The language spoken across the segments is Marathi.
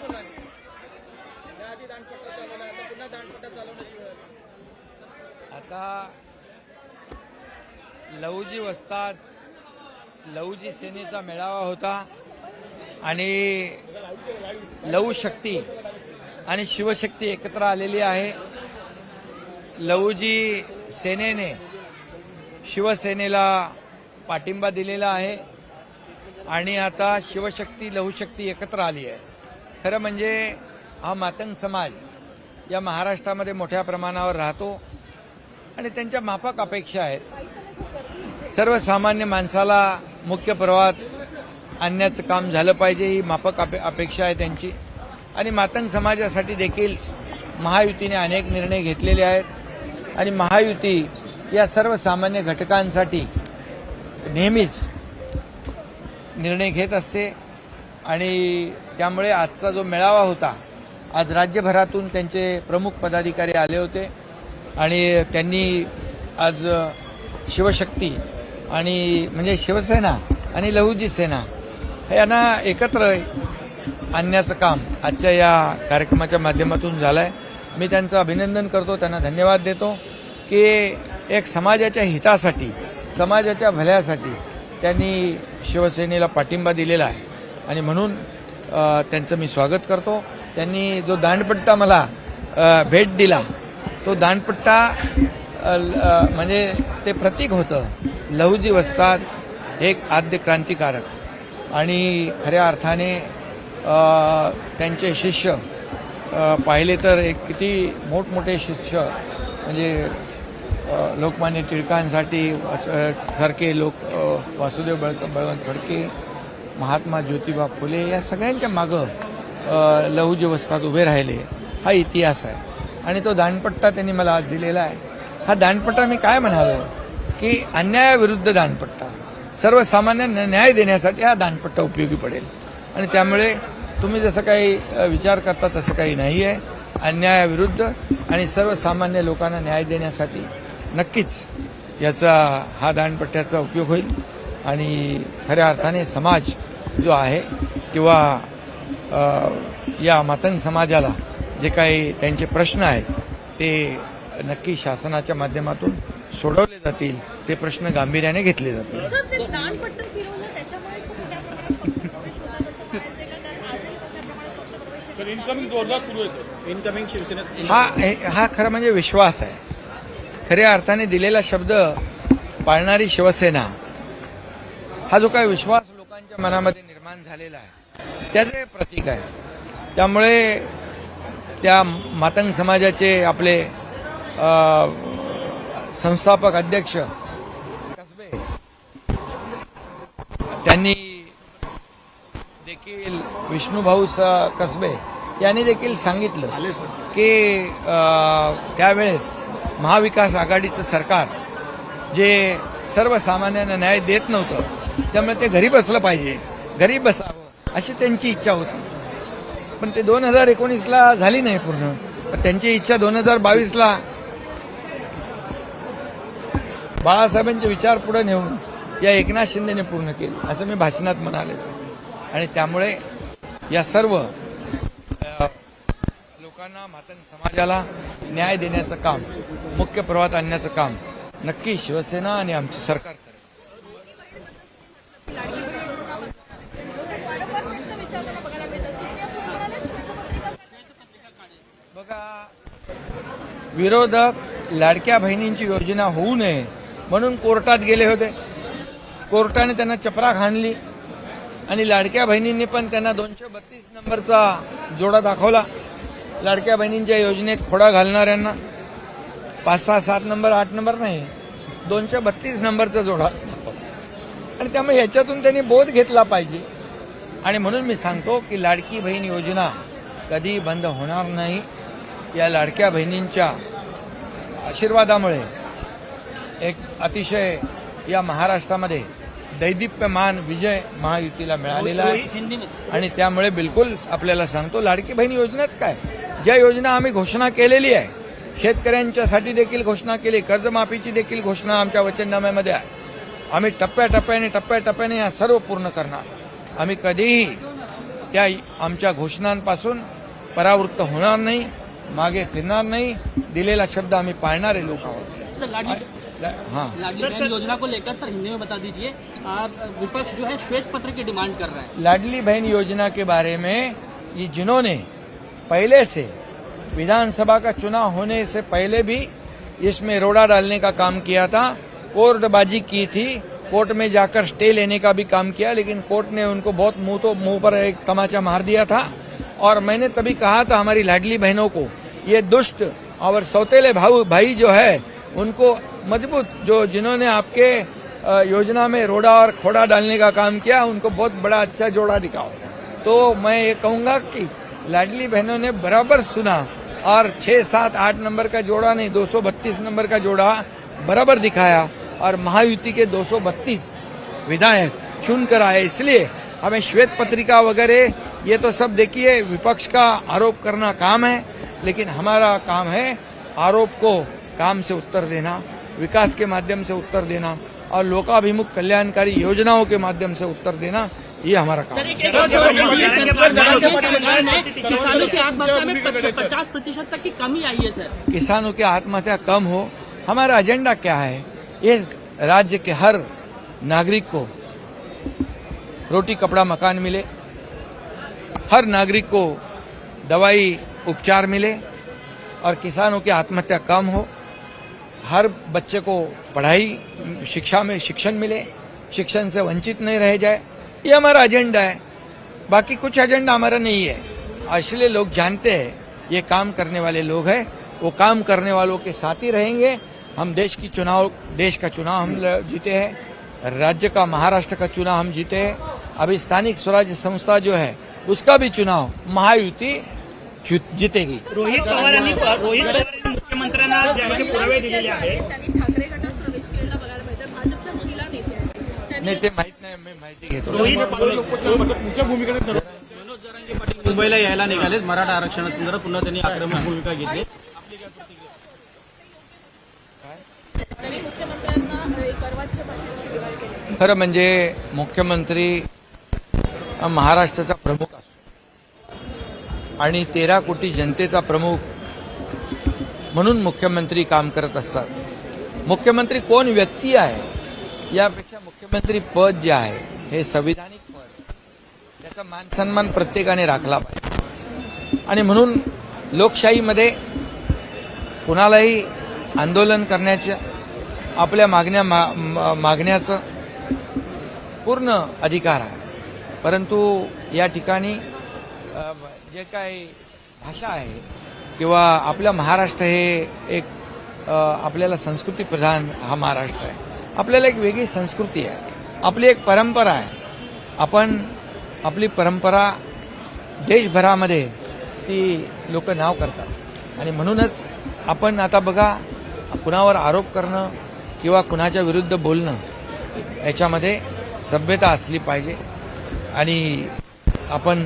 त्याआधी दांडपट्टा चालवला आता पुन्हा दांडपट्टा चालवण्याची वेळ आली. आता लहुजी वस्तात लहुजी सेनेचा मेळावा होता आणि लहू शक्ती आणि शिवशक्ती एकत्र आलेली आहे लवजी सेनेने शिवसेनेला पाठिंबा दिलेला आहे आणि आता शिवशक्ती लहुशक्ती एकत्र आली आहे खरं म्हणजे हा मातंग समाज या महाराष्ट्रामध्ये मोठ्या प्रमाणावर राहतो आणि त्यांच्या माफक अपेक्षा आहेत. सर्वसामान्य माणसाला मुख्य प्रवाहात आणण्याचं काम झालं पाहिजे ही माफक अपे अपेक्षा आहे त्यांची. आणि मातंग समाजासाठी देखील महायुतीने अनेक निर्णय घेतलेले आहेत. आणि महायुती या सर्वसामान्य घटकांसाठी नेहमीच निर्णय घेत असते. आणि त्यामुळे आजचा जो मेळावा होता आज राज्यभरातून त्यांचे प्रमुख पदाधिकारी आले होते आणि त्यांनी आज शिवशक्ती आणि म्हणजे शिवसेना आणि लहुजी सेना यांना एकत्र आणण्याचं काम आजच्या या कार्यक्रमाच्या माध्यमातून झालं आहे मी त्यांचं अभिनंदन करतो त्यांना धन्यवाद देतो की एक समाजाच्या हितासाठी समाजाच्या भल्यासाठी त्यांनी शिवसेनेला पाठिंबा दिलेला आहे. आणि म्हणून त्यांचं मी स्वागत करतो. त्यांनी जो दांडपट्टा मला भेट दिला तो दांडपट्टा ल- म्हणजे ते प्रतीक होतं. लहुजी वस्तात एक आद्य क्रांतिकारक. आणि खऱ्या अर्थाने त्यांचे शिष्य पाहिले तर एक किती मोठमोठे शिष्य म्हणजे लोकमान्य टिळकांसाठी सारखे लोक वासुदेव बळ बळवंत फडके महात्मा ज्योतिबा फुले या सगळ्यांच्या मागं लहुजीवस्थात उभे राहिले. हा इतिहास आहे. आणि तो दानपट्टा त्यांनी मला आज दिलेला आहे. हा दानपट्टा मी काय म्हणालो? की अन्यायाविरुद्ध दानपट्टा. सर्वसामान्यांना न्याय देण्यासाठी हा दानपट्टा उपयोगी पडेल. आणि त्यामुळे तुम्ही जसं काही विचार करता तसं काही नाही आहे. अन्यायाविरुद्ध आणि सर्वसामान्य लोकांना न्याय देण्यासाठी नक्कीच याचा हा दानपट्ट्याचा उपयोग होईल. आणि खऱ्या अर्थाने समाज जो आहे किंवा अ, या मातंग समाजाला जे काही त्यांचे प्रश्न आहेत ते नक्की शासनाच्या माध्यमातून सोडवले जातील ते प्रश्न गांभीर्याने घेतले जातील. हा हे- हा खरं म्हणजे विश्वास आहे. खऱ्या अर्थाने दिलेला शब्द पाळणारी शिवसेना हा जो काही विश्वास लोकांच्या मनामध्ये निर्माण झालेला आहे. त्याचे प्रतीक आहे. त्यामुळे त्या मातंग समाजाचे आपले संस्थापक अध्यक्ष कसबे त्यांनी देखील विष्णूभाऊ कसबे यांनी देखील सांगितलं की त्यावेळेस महाविकास आघाडीचं सरकार जे सर्वसामान्यांना न्याय देत नव्हतं त्यामुळे ते घरी बसलं पाहिजे. घरी बसावं अशी त्यांची इच्छा होती. पण ते दोन हजार एकोणीसला झाली नाही पूर्ण. पण त्यांची इच्छा दोन हजार बावीसला बाळासाहेबांचे विचार पुढे नेऊन या एकनाथ शिंदेने पूर्ण केली असं मी भाषणात म्हणाले आणि त्यामुळे या सर्व लोकांना मातंग समाजाला न्याय देण्याचं काम मुख्य प्रवाहात आणण्याचं काम नक्की शिवसेना आणि आमचे सरकार विरोधक लाडक्या बहिणींची योजना होऊ नये म्हणून कोर्टात गेले होते. कोर्टाने त्यांना चपराक हाणली आणि लाडक्या बहिणींनी पण त्यांना दोनशे बत्तीस नंबरचा जोडा दाखवला. लाडक्या बहिणींच्या योजनेत खोडा घालणाऱ्यांना पाच सहा सात नंबर आठ नंबर नाही दोनशे बत्तीस नंबरचा जोडा आणि त्यामुळे याच्यातून त्यांनी बोध घेतला पाहिजे. आणि म्हणून मी सांगतो की लाडकी बहीण योजना कधी बंद होणार नाही. या लाडक्या बहिणींच्या आशीर्वादामुळे एक अतिशय या महाराष्ट्रामध्ये दैदिप्यमान विजय महायुतीला मिळालेला आहे. आणि त्यामुळे बिलकुल आपल्याला सांगतो लाडकी बहीण योजनाच काय? ज्या योजना आम्ही घोषणा केलेली आहे शेतकऱ्यांच्यासाठी देखील घोषणा केली कर्जमाफीची देखील घोषणा आमच्या वचननाम्यामध्ये आहे. आम्ही टप्प्याटप्प्याने टप्प्याटप्प्याने या सर्व पूर्ण करणार. आम्ही कधीही त्या आमच्या घोषणांपासून परावृत्त होणार नाही. मागे फिरणार नाही दिलेला शब्द आम्ही पाळणारे लोक आहोत सर लाडली हाँ. लाडली योजना को लेकर सर हिंदी में बता दीजिए आप विपक्ष जो है श्वेत पत्र की डिमांड कर रहा है। लाडली बहन योजना के बारे में ये जिन्होंने पहले से विधानसभा का चुनाव होने से पहले भी इसमें रोड़ा डालने का काम किया था कोर्टबाजी की थी कोर्ट में जाकर स्टे लेने का भी काम किया लेकिन कोर्ट ने उनको बहुत मुँह तो मुँह पर एक तमाचा मार दिया था। और मैंने तभी कहा था हमारी लाडली बहनों को, ये दुष्ट और सौतेले भाऊ भाई जो है, उनको मज़बूत जो जिन्होंने आपके योजना में रोड़ा और खोड़ा डालने का काम किया, उनको बहुत बड़ा अच्छा जोड़ा दिखाओ। तो मैं ये कहूँगा कि लाडली बहनों ने बराबर सुना और छह सात आठ नंबर का जोड़ा नहीं 232 नंबर का जोड़ा बराबर दिखाया और महायुति के 232 विधायक चुन कर आए। इसलिए हमें श्वेत पत्रिका वगैरह ये तो सब देखिए विपक्ष का आरोप करना काम है लेकिन हमारा काम है आरोप को काम से उत्तर देना विकास के माध्यम से उत्तर देना और लोकाभिमुख कल्याणकारी योजनाओं के माध्यम से उत्तर देना ये हमारा काम है। किसानों की आत्महत्या में पचास प्रतिशत तक की कमी आई है सर। किसानों की आत्महत्या कम हो हमारा एजेंडा क्या है? ये राज्य के हर नागरिक को रोटी कपड़ा मकान मिले हर नागरिक को दवाई उपचार मिले और किसानों की आत्महत्या कम हो, हर बच्चे को पढ़ाई, शिक्षा में शिक्षण मिले, शिक्षण से वंचित नहीं रह जाए, ये हमारा एजेंडा है। बाकी कुछ एजेंडा हमारा नहीं है। इसलिए लोग जानते हैं, ये काम करने वाले लोग हैं, वो काम करने वालों के साथ ही रहेंगे। हम देश की चुनाव, देश का चुनाव हम जीते हैं, राज्य का, महाराष्ट्र का चुनाव हम जीते हैं। अभी स्थानिक स्वराज्य संस्था जो है उसका भी चुनाव महायुति जीतेगी। रोहित पवारांनी रोहित पवारांनी मुख्यमंत्र्यांना जे आहे ते पुरावे दिलेले आहेत. नाही ते माहीत नाही मी माहिती घेतो. रोहित तुमच्या भूमिकेने सर्व मनोज जरांगे पाटील मुंबईला यायला निघालेत. मराठा आरक्षणासंदर्भात पुन्हा त्यांनी आक्रमक भूमिका घेतली. त्यांनी मुख्यमंत्र्यांना एक अर्वाच्य भाषेत शिवीगाळ केली खरं म्हणजे मुख्यमंत्री महाराष्ट्राचा प्रमुख आणि तेरा कोटी जनतेचा प्रमुख म्हणून मुख्यमंत्री काम करत असतात. मुख्यमंत्री कोण व्यक्ती आहे? यापेक्षा मुख्यमंत्री पद जे आहे हे संविधानिक पद. त्याचा मानसन्मान प्रत्येकाने राखला पाहिजे. आणि म्हणून लोकशाहीमध्ये कुणालाही आंदोलन करण्याच्या आपल्या मागण्या मा- मा- मागण्याचं पूर्ण अधिकार आहे. परंतु या ठिकाणी जे काही भाषा आहे किंवा आपलं महाराष्ट्र हे एक आपल्याला संस्कृती प्रधान हा महाराष्ट्र आहे. आपल्याला एक वेगळी संस्कृती आहे. आपली एक परंपरा आहे. आपण आपली परंपरा देशभरामध्ये ती लोक नाव करतात. आणि म्हणूनच आपण आता बघा कुणावर आरोप करणं किंवा कुणाच्या विरुद्ध बोलणं याच्यामध्ये सभ्यता असली पाहिजे. आणि आपण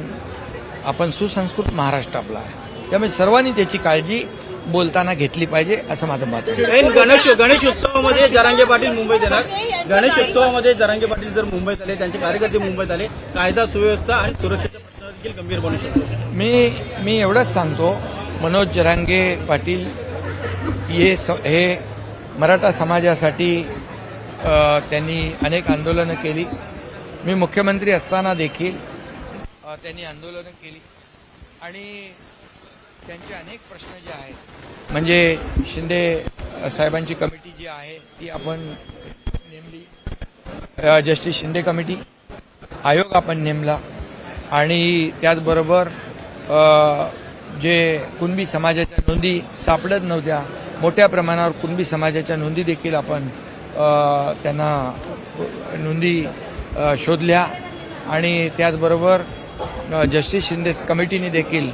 आपण सुसंस्कृत महाराष्ट्र आपला आहे. त्यामुळे सर्वांनी त्याची काळजी बोलताना घेतली पाहिजे असं माझं मत आहे. गणेश गणेश उत्सवामध्ये जरांगे पाटील मुंबईत येणार. गणेश उत्सवामध्ये जरांगे पाटील जर मुंबईत आले त्यांचे कार्यकर्ते मुंबईत आले कायदा सुव्यवस्था आणि सुरक्षेच्या प्रश्न देखील गंभीर बनू शकतो. मी मी एवढंच सांगतो मनोज जरांगे पाटील हे स हे मराठा समाजासाठी त्यांनी अनेक आंदोलनं केली. मी मुख्यमंत्री असताना देखील त्यांनी आंदोलनं केली. आणि त्यांचे अनेक प्रश्न जे आहेत म्हणजे शिंदे साहेबांची कमिटी जी आहे ती आपण नेमली. जस्टिस शिंदे कमिटी आयोग आपण नेमला. आणि त्याचबरोबर जे कुणबी समाजाच्या नोंदी सापडत नव्हत्या मोठ्या प्रमाणावर कुणबी समाजाच्या नोंदी देखील आपण त्यांना नोंदी शोधल्या. आणि त्याचबरोबर जस्टिस शिंदे कमिटीने देखील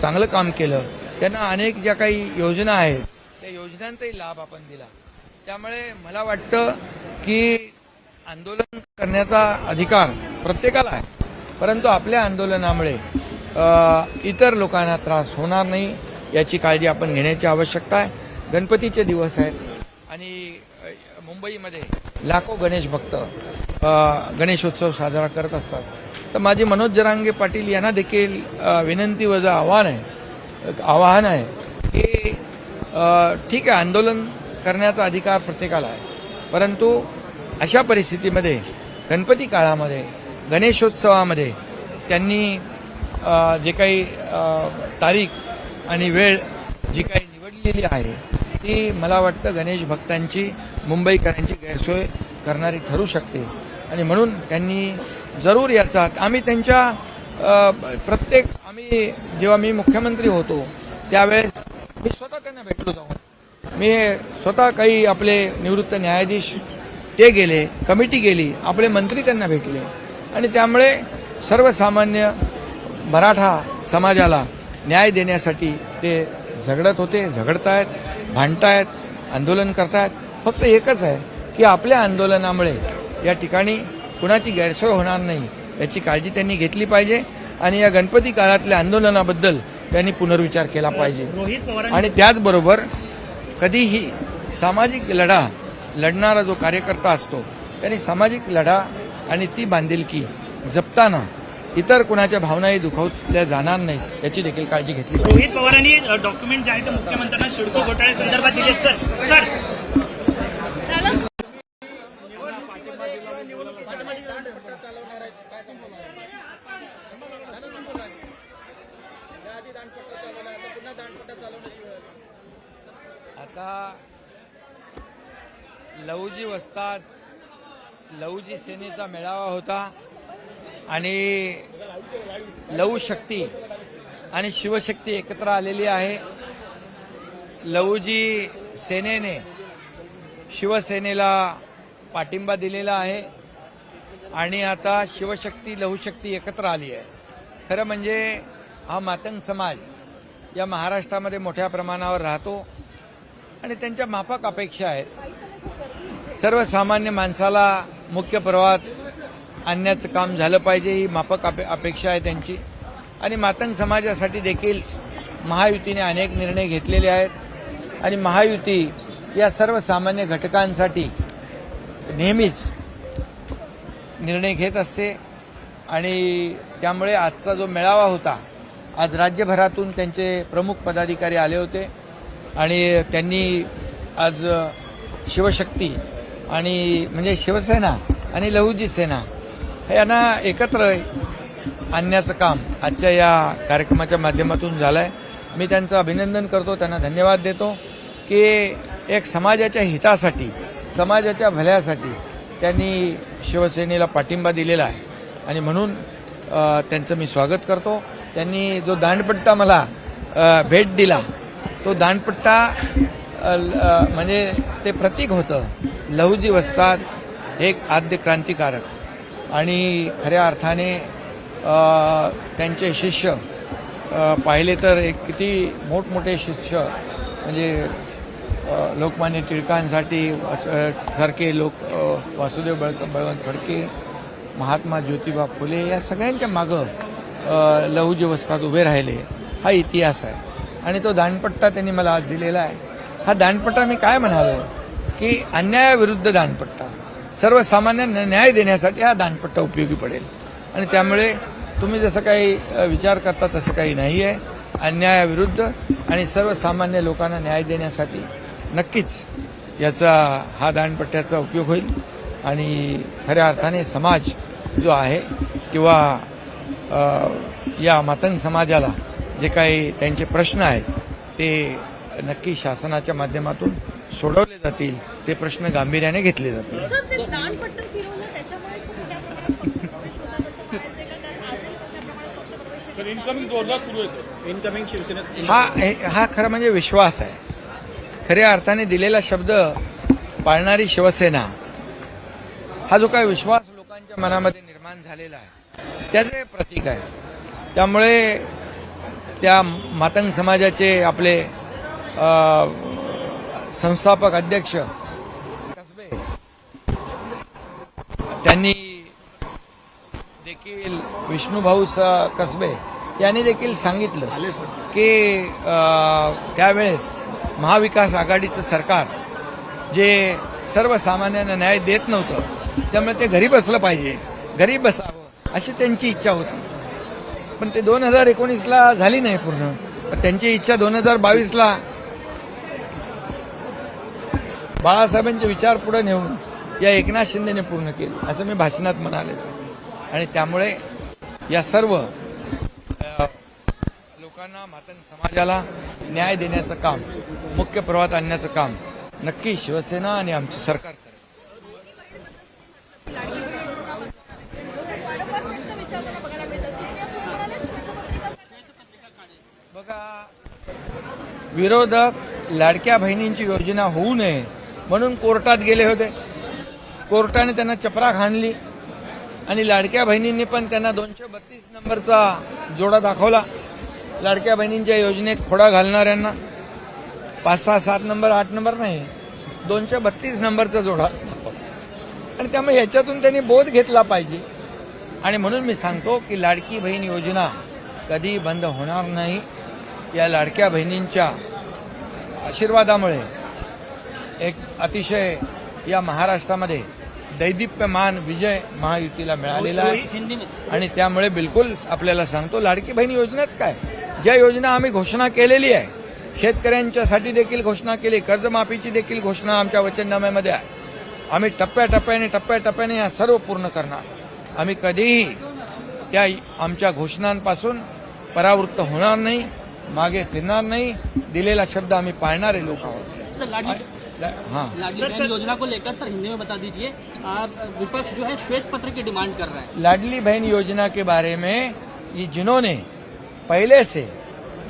चांगलं काम केलं. त्यांना अनेक ज्या काही योजना आहेत त्या योजनांचाही लाभ आपण दिला. त्यामुळे मला वाटतं की आंदोलन करण्याचा अधिकार प्रत्येकाला आहे. परंतु आपल्या आंदोलनामुळे इतर लोकांना त्रास होणार नाही याची काळजी आपण घेण्याची आवश्यकता आहे. गणपतीचे दिवस आहेत आणि मुंबईमध्ये लाखो गणेश भक्त गणेशोत्सव साजरा करत असतात. तर माझी मनोज जरांगे पाटील यांना देखील विनंती वजा आव्हान आहे आवाहन आहे की ठीक आहे आंदोलन करण्याचा अधिकार प्रत्येकाला आहे. परंतु अशा परिस्थितीमध्ये गणपती काळामध्ये गणेशोत्सवामध्ये त्यांनी जे काही तारीख आणि वेळ जी काही निवडलेली आहे ती मला वाटतं गणेश भक्तांची मुंबईकरांची गैरसोय करणारी ठरू शकते. आणि म्हणून त्यांनी जरूर याचा आम्ही त्यांच्या प्रत्येक आम्ही जेव्हा मी मुख्यमंत्री होतो त्यावेळेस मी स्वतः त्यांना भेटलो जाऊन. मी स्वतः काही आपले निवृत्त न्यायाधीश ते गेले कमिटी गेली आपले मंत्री त्यांना भेटले. आणि त्यामुळे सर्वसामान्य मराठा समाजाला न्याय देण्यासाठी ते झगडत होते झगडतायत भांडतायत आंदोलन करतायत. फक्त एकच आहे की आपल्या आंदोलनामुळे या ठिकाणी कुणाची गैरसोय होणार नाही याची काळजी त्यांनी घेतली पाहिजे आणि या गणपती काळातल्या आंदोलनाबद्दल त्यांनी पुनर्विचार केला पाहिजे. आणि त्याचबरोबर कधीही सामाजिक लढा लढणारा जो कार्यकर्ता असतो त्यांनी सामाजिक लढा आणि ती बांधिलकी जपताना इतर कुणाच्या भावनाही दुखावल्या जाणार नाहीत याची देखील काळजी घेतली. रोहित पवारांनी डॉक्युमेंट जे आहे ते मुख्यमंत्र्यांना सिडको घोटाळ्या संदर्भात दिले सर. सर आता लहूजी वस्तात लहूजी सेनेचा मेळावा होता आणि लहू शक्ती आणि शिवशक्ती एकत्र आलेली आहे. लहूजी सेनेने शिवसेनेला पाठिंबा दिलेला आहे आणि आता शिवशक्ती लहुशक्ती एकत्र आली आहे. खरं म्हणजे हा मातंग समाज या महाराष्ट्रामध्ये मोठ्या प्रमाणावर राहतो आणि त्यांच्या माफक अपेक्षा आहेत. सर्वसामान्य माणसाला मुख्य प्रवाहात आणण्याचं काम झालं पाहिजे ही माफक अपे अपेक्षा आहे त्यांची. आणि मातंग समाजासाठी देखील महायुतीने अनेक निर्णय घेतलेले आहेत. आणि महायुती या सर्वसामान्य घटकांसाठी नेहमीच निर्णय घेत असते. आणि त्यामुळे आजचा जो मेळावा होता आज राज्यभरातून त्यांचे प्रमुख पदाधिकारी आले होते आणि त्यांनी आज शिवशक्ती आणि म्हणजे शिवसेना आणि लहुजी सेना यांना एकत्र आणण्याचं काम आजच्या या कार्यक्रमाच्या माध्यमातून झालं आहे मी त्यांचं अभिनंदन करतो त्यांना धन्यवाद देतो की एक समाजाच्या हितासाठी समाजाच्या भल्यासाठी त्यांनी शिवसेनेला पाठिंबा दिलेला आहे. आणि म्हणून त्यांचं मी स्वागत करतो. त्यांनी जो दांडपट्टा मला भेट दिला तो दांडपट्टा ल- म्हणजे ते प्रतीक होतं. लहुजी वस्तात एक आद्य क्रांतिकारक. आणि खऱ्या अर्थाने त्यांचे शिष्य पाहिले तर एक किती मोठमोठे शिष्य म्हणजे लोकमान्य टिळकांसाठी वास- सारखे लोक वासुदेव बळ बळवंत फडके महात्मा ज्योतिबा फुले या सगळ्यांच्या मागं अ, लहुजी उभे राहिले. हा इतिहास आहे. आणि तो दानपट्टा त्यांनी मला आज दिलेला आहे. हा दानपट्टा मी काय म्हणालो? की अन्यायाविरुद्ध दानपट्टा. सर्वसामान्यांना न्याय देण्यासाठी हा दानपट्टा उपयोगी पडेल. आणि त्यामुळे तुम्ही जसं काही विचार करता तसं काही नाही आहे. अन्यायाविरुद्ध आणि सर्वसामान्य लोकांना न्याय देण्यासाठी नक्कीच याचा हा दानपट्ट्याचा उपयोग होईल. आणि खऱ्या अर्थाने समाज जो आहे किंवा या मातंग समाजाला जे काही त्यांचे प्रश्न आहेत ते नक्की शासनाच्या माध्यमातून सोडवले जातील ते प्रश्न गांभीर्याने घेतले जातील. हा हे- हा खरं म्हणजे विश्वास आहे. खऱ्या अर्थाने दिलेला शब्द पाळणारी शिवसेना हा जो काही विश्वास लोकांच्या मनामध्ये निर्माण झालेला आहे त्याचे प्रतीक आहे. त्यामुळे त्या मातंग समाजाचे आपले संस्थापक अध्यक्ष कसबे त्यांनी देखील विष्णूभाऊ स- कसबे यांनी देखील सांगितलं की त्यावेळेस महाविकास आघाडीचं सरकार जे सर्वसामान्यांना न्याय देत नव्हतं त्यामुळे ते घरी बसलं पाहिजे. घरी बसावं. अशी त्यांची इच्छा होती. पण ते दोन हजार एकोणीसला झाली नाही पूर्ण. पण त्यांची इच्छा दोन हजार बावीसला बाळासाहेबांचे विचार पुढे नेऊन या एकनाथ शिंदेने पूर्ण केली. असं मी भाषणात म्हणाले. आणि त्यामुळे या सर्व लोकांना मातन समाजाला न्याय देण्याचं काम मुख्य प्रवाहात आणण्याचं काम नक्की शिवसेना आणि आमचं सरकार विरोधक लाडक्या बहिणींची योजना होऊ नये म्हणून कोर्टात गेले होते. कोर्टाने त्यांना चपरा खाणली आणि लाडक्या बहिणींनी पण त्यांना दोनशे बत्तीस नंबरचा जोडा दाखवला. लाडक्या बहिणींच्या योजनेत खोडा घालणाऱ्यांना पाच सहा सात नंबर आठ नंबर नाही दोनशे बत्तीस नंबरचा जोडा आणि त्यामुळे याच्यातून त्यांनी बोध घेतला पाहिजे. आणि म्हणून मी सांगतो की लाडकी बहीण योजना कधी बंद होणार नाही. या लाडक्या बहिणींच्या आशीर्वादामुळे एक अतिशय या महाराष्ट्रामध्ये दैदिप्यमान विजय महायुतीला मिळालेला आहे. आणि त्यामुळे बिलकुल आपल्याला सांगतो लाडकी बहीण योजनेत काय? ज्या योजना आम्ही घोषणा केलेली आहे शेतकऱ्यांच्यासाठी देखील घोषणा केली कर्जमाफीची देखील घोषणा आमच्या वचननाम्यामध्ये आहे. आम्ही टप्प्याटप्प्याने टप्प्याटप्प्याने या सर्व पूर्ण करणार. आम्ही कधीही त्या आमच्या घोषणांपासून परावृत्त होणार नाही. मागे फिरणार नाही दिलेला शब्द आम्ही पाळणारे लोक आहोत सर लाडली हाँ. लाडली बहन योजना को लेकर सर हिंदी में बता दीजिए विपक्ष जो है श्वेत पत्र की डिमांड कर रहा है। लाडली बहन योजना के बारे में ये जिन्होंने पहले से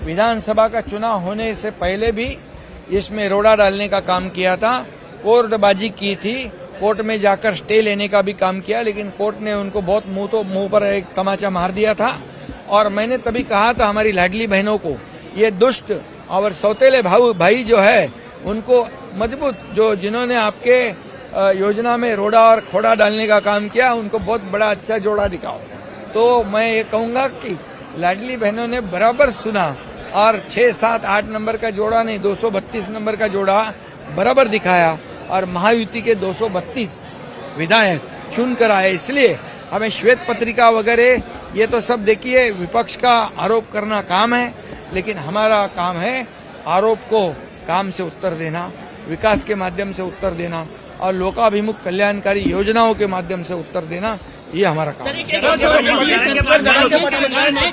विधानसभा का चुनाव होने से पहले भी इसमें रोड़ा डालने का काम किया था कोर्टबाजी की थी कोर्ट में जाकर स्टे लेने का भी काम किया लेकिन कोर्ट ने उनको बहुत मुँह तो मुँह पर एक तमाचा मार दिया था। और मैंने तभी कहा था हमारी लाडली बहनों को, ये दुष्ट और सौतेले भाऊ भाई जो है, उनको मज़बूत, जो जिन्होंने आपके योजना में रोड़ा और खोड़ा डालने का काम किया, उनको बहुत बड़ा अच्छा जोड़ा दिखाओ। तो मैं ये कहूँगा कि लाडली बहनों ने बराबर सुना और छह सात आठ नंबर का जोड़ा नहीं 232 नंबर का जोड़ा बराबर दिखाया और महायुति के 232 विधायक चुन कर आए। इसलिए हमें श्वेत पत्रिका वगैरह ये तो सब देखिए विपक्ष का आरोप करना काम है लेकिन हमारा काम है आरोप को काम से उत्तर देना विकास के माध्यम से उत्तर देना और लोकाभिमुख कल्याणकारी योजनाओं के माध्यम से उत्तर देना ये हमारा काम है।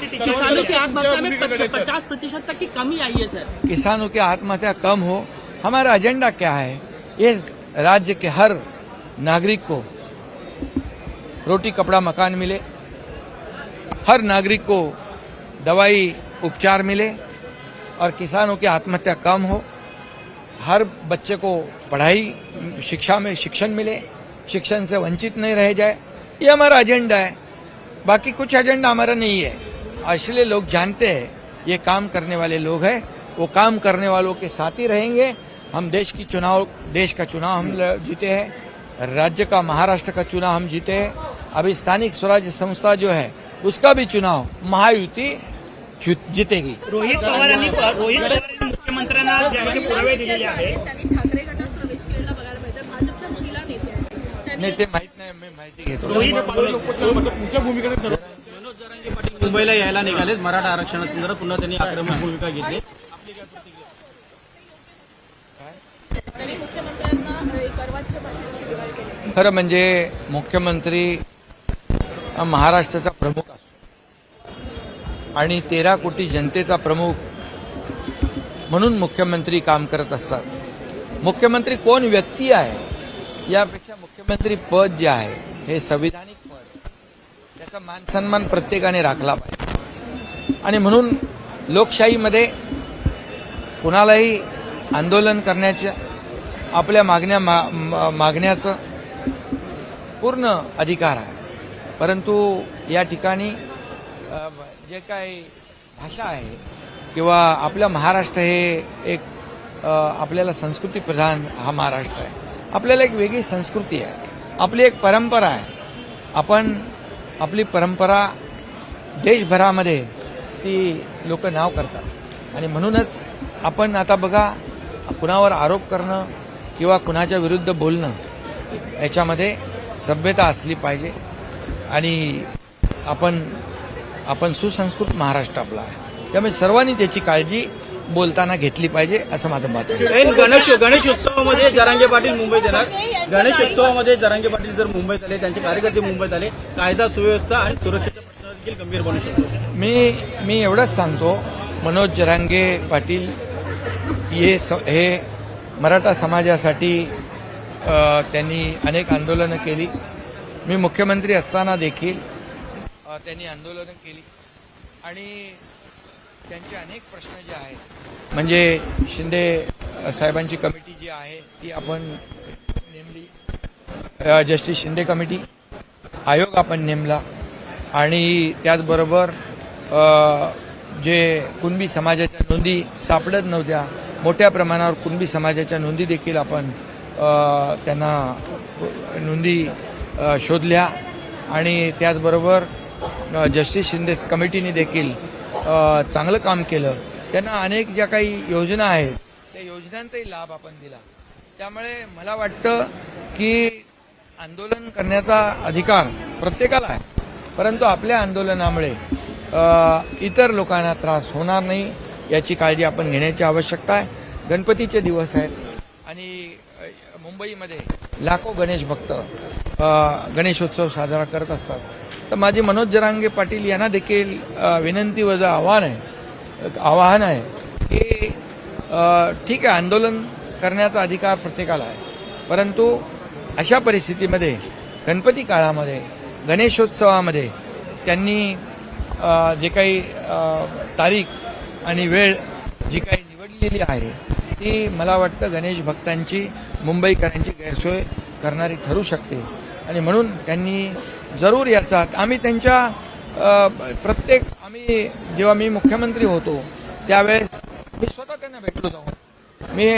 किसानों की आत्महत्या में पचास प्रतिशत तक की कमी आई है सर। किसानों की आत्महत्या कम हो हमारा एजेंडा क्या है? ये राज्य के हर नागरिक को रोटी कपड़ा मकान मिले हर नागरिक को दवाई, उपचार मिले और किसानों की आत्महत्या कम हो। हर बच्चे को पढ़ाई, शिक्षा में शिक्षण मिले, शिक्षण से वंचित नहीं रह जाए। ये हमारा एजेंडा है। बाकी कुछ एजेंडा हमारा नहीं है। इसलिए लोग जानते हैं, ये काम करने वाले लोग हैं। वो काम करने वालों के साथ ही रहेंगे। हम देश की चुनाव, देश का चुनाव हम जीते हैं। राज्य का, महाराष्ट्र का चुनाव हम जीते हैं। अभी स्थानिक स्वराज्य संस्था जो है उसका भी चुनाव महायुति जु- जीतेगी। रोहित पवारांनी रोहित पवारांनी मुख्यमंत्र्यांना जे पुरावे दिलेले आहेत नाही ते माहीत नाही मी माहिती घेतो. रोहित पवार मनोज जरांगे पाटील मुंबईला यायला निघालेत. मराठा आरक्षणासंदर्भात पुन्हा त्यांनी आक्रमक भूमिका घेतली. खरं म्हणजे मुख्यमंत्री हा महाराष्ट्राचा प्रमुख असतो. आणि तेरा कोटी जनतेचा प्रमुख म्हणून मुख्यमंत्री काम करत असतात. मुख्यमंत्री कोण व्यक्ती आहे? यापेक्षा मुख्यमंत्री पद जे आहे हे संविधानिक पद. त्याचा मानसन्मान प्रत्येकाने राखला पाहिजे. आणि म्हणून लोकशाहीमध्ये कुणालाही आंदोलन करण्याच्या आपल्या मागण्या मा- मागण्याचं पूर्ण अधिकार आहे. परंतु या ठिकाणी जे काही भाषा आहे किंवा आपलं महाराष्ट्र हे एक आपल्याला संस्कृती प्रधान हा महाराष्ट्र आहे. आपल्याला एक वेगळी संस्कृती आहे. आपली एक परंपरा आहे. आपण आपली परंपरा देशभरामध्ये ती लोक नाव करतात. आणि म्हणूनच आपण आता बघा कुणावर आरोप करणं किंवा कुणाच्या विरुद्ध बोलणं याच्यामध्ये सभ्यता असली पाहिजे. आणि आपण आपण सुसंस्कृत महाराष्ट्र आपला आहे. त्यामुळे सर्वांनी त्याची काळजी बोलताना घेतली पाहिजे असं माझं मत आहे. गणेश गणेश उत्सवामध्ये जरांगे पाटील मुंबईत येणार. गणेश उत्सवामध्ये जरांगे पाटील जर मुंबईत आले त्यांचे कार्यकर्ते मुंबईत आले कायदा सुव्यवस्था आणि सुरक्षेचा प्रश्न देखील गंभीर बनू शकतो. मी मी एवढंच सांगतो मनोज जरांगे पाटील हे हे मराठा समाजासाठी त्यांनी अनेक आंदोलनं केली. मी मुख्यमंत्री असताना देखील त्यांनी आंदोलनं केली. आणि त्यांचे अनेक प्रश्न जे आहेत म्हणजे शिंदे साहेबांची कमिटी जी आहे ती आपण नेमली. जस्टिस शिंदे कमिटी आयोग आपण नेमला. आणि त्याचबरोबर जे कुणबी समाजाच्या नोंदी सापडत नव्हत्या मोठ्या प्रमाणावर कुणबी समाजाच्या नोंदी देखील आपण त्यांना नोंदी शोधल्या आणि त्याचबरोबर जस्टिस शिंदे कमिटीने देखील चांगलं काम केलं. त्यांना अनेक ज्या काही योजना आहेत त्या योजनांचाही लाभ आपण दिला. त्यामुळे मला वाटतं की आंदोलन करण्याचा अधिकार प्रत्येकाला आहे. परंतु आपल्या आंदोलनामुळे इतर लोकांना त्रास होणार नाही याची काळजी आपण घेण्याची आवश्यकता आहे. गणपतीचे दिवस आहेत आणि मुंबईमध्ये लाखो गणेश भक्त गणेशोत्सव साजरा करत असतात. तर माझे मनोज जरांगे पाटील यांना देखील विनंती वजा आव्हान आहे आवाहन आहे की ठीक आहे आंदोलन करण्याचा अधिकार प्रत्येकाला आहे. परंतु अशा परिस्थितीमध्ये गणपती काळामध्ये गणेशोत्सवामध्ये त्यांनी जे काही तारीख आणि वेळ जी काही निवडलेली आहे ती मला वाटतं गणेश भक्तांची मुंबईकरांची गैरसोय करणारी ठरू शकते. आणि म्हणून त्यांनी जरूर याचा आम्ही त्यांच्या प्रत्येक आम्ही जेव्हा मी मुख्यमंत्री होतो त्यावेळेस मी स्वतः त्यांना भेटलो जाऊन. मी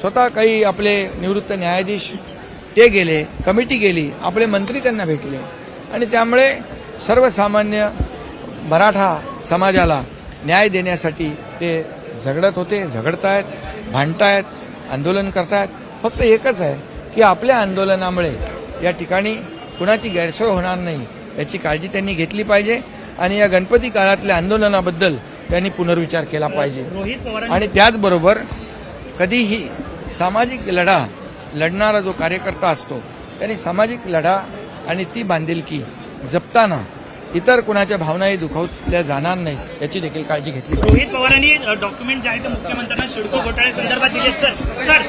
स्वतः काही आपले निवृत्त न्यायाधीश ते गेले कमिटी गेली आपले मंत्री त्यांना भेटले. आणि त्यामुळे सर्वसामान्य मराठा समाजाला न्याय देण्यासाठी ते झगडत होते झगडतायत भांडतायत आंदोलन करतायत. फक्त एकच आहे की आपल्या आंदोलनामुळे या ठिकाणी कुणाची गैरसोय होणार नाही याची काळजी त्यांनी घेतली पाहिजे आणि या गणपती काळातल्या आंदोलनाबद्दल त्यांनी पुनर्विचार केला पाहिजे आणि त्याचबरोबर कधीही सामाजिक लढा लढणारा जो कार्यकर्ता असतो त्यांनी सामाजिक लढा आणि ती बांधिलकी जपताना इतर कुणाच्या भावनाही दुखावल्या जाणार नाहीत याची देखील काळजी घेतली. रोहित पवारांनी डॉक्युमेंट जे आहे ते मुख्यमंत्र्यांना सिडको घोटाळ्या संदर्भात दिले सर सर